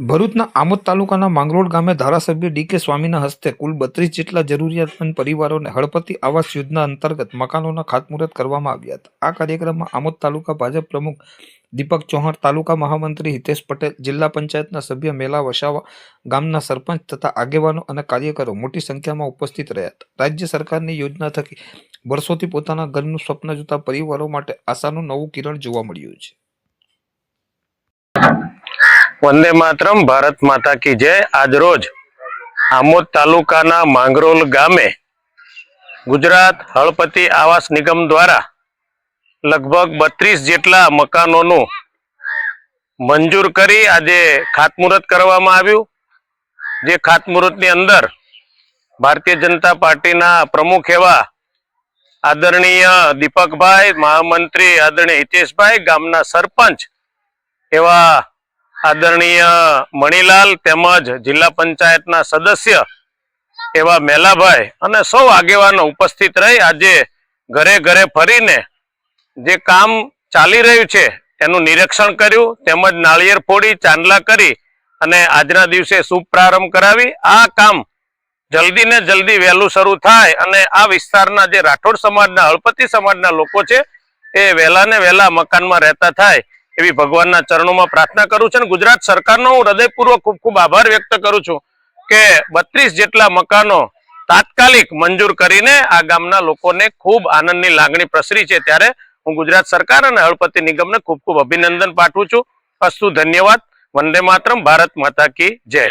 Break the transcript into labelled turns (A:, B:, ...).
A: ભરૂચના આમોદ તાલુકાના માંગરોળ ગામે ધારાસભ્ય ડી કે સ્વામીના હસ્તે કુલ બત્રીસ જેટલા જરૂરિયાતમંદ પરિવારોને હળપતિ આવાસ યોજના અંતર્ગત મકાનોના ખાતમુહૂર્ત કરવામાં આવ્યા હતા. આ કાર્યક્રમમાં આમોદ તાલુકા ભાજપ પ્રમુખ દીપક ચૌહાણ, તાલુકા મહામંત્રી હિતેશ પટેલ, જિલ્લા પંચાયતના સભ્ય મેલા વસાવા, ગામના સરપંચ તથા આગેવાનો અને કાર્યકરો મોટી સંખ્યામાં ઉપસ્થિત રહ્યા હતા. રાજ્ય સરકારની યોજના થકી વર્ષોથી પોતાના ઘરનું સ્વપ્ન જોતા પરિવારો માટે આશાનું નવું કિરણ જોવા મળ્યું છે.
B: વંદે માતરમ, ભારત માતા કી જય. આજ રોજ આમોદ તાલુકાના માંગરોલ ગામે ગુજરાત હળપતિ આવાસ નિગમ દ્વારા લગભગ બત્રીસ જેટલા મકાનોનું મંજૂર કરી આજે ખાતમુહૂર્ત કરવામાં આવ્યું. જે ખાતમુહૂર્તની અંદર ભારતીય જનતા પાર્ટીના પ્રમુખ એવા આદરણીય દીપકભાઈ, મહામંત્રી આદરણીય હિતેશભાઈ, ગામના સરપંચ એવા આદરણીય મણિલાલ તેમજ જિલ્લા પંચાયતના સદસ્ય એવા મેલાભાઈ અને સૌ આગેવાનો ઉપસ્થિત રહી આજે ઘરે ઘરે ફરીને જે કામ ચાલી રહ્યું છે એનું નિરીક્ષણ કર્યું, તેમજ નાળિયેર ફોડી, ચાંદલા કરી અને આજના દિવસે શુભ પ્રારંભ કરાવી. આ કામ જલ્દી ને જલ્દી વહેલું શરૂ થાય અને આ વિસ્તારના જે રાઠોડ સમાજના, હળપતિ સમાજના લોકો છે, એ વહેલા ને વહેલા મકાનમાં રહેતા થાય. એવી ભગવાનના ચરણોમાં પ્રાર્થના કરું છું અને ગુજરાત સરકારનો હું હૃદયપૂર્વક ખૂબ ખૂબ આભાર વ્યક્ત કરું છું કે બત્રીસ જેટલા મકાનો તાત્કાલિક મંજૂર કરીને આ ગામના લોકોને ખૂબ આનંદની લાગણી પ્રસરી છે. ત્યારે હું ગુજરાત સરકાર અને હળપતિ નિગમને ખૂબ ખૂબ અભિનંદન પાઠવું છું. અસ્તુ ધન્યવાદ. વંદે માતરમ. ભારત માતા કી જય.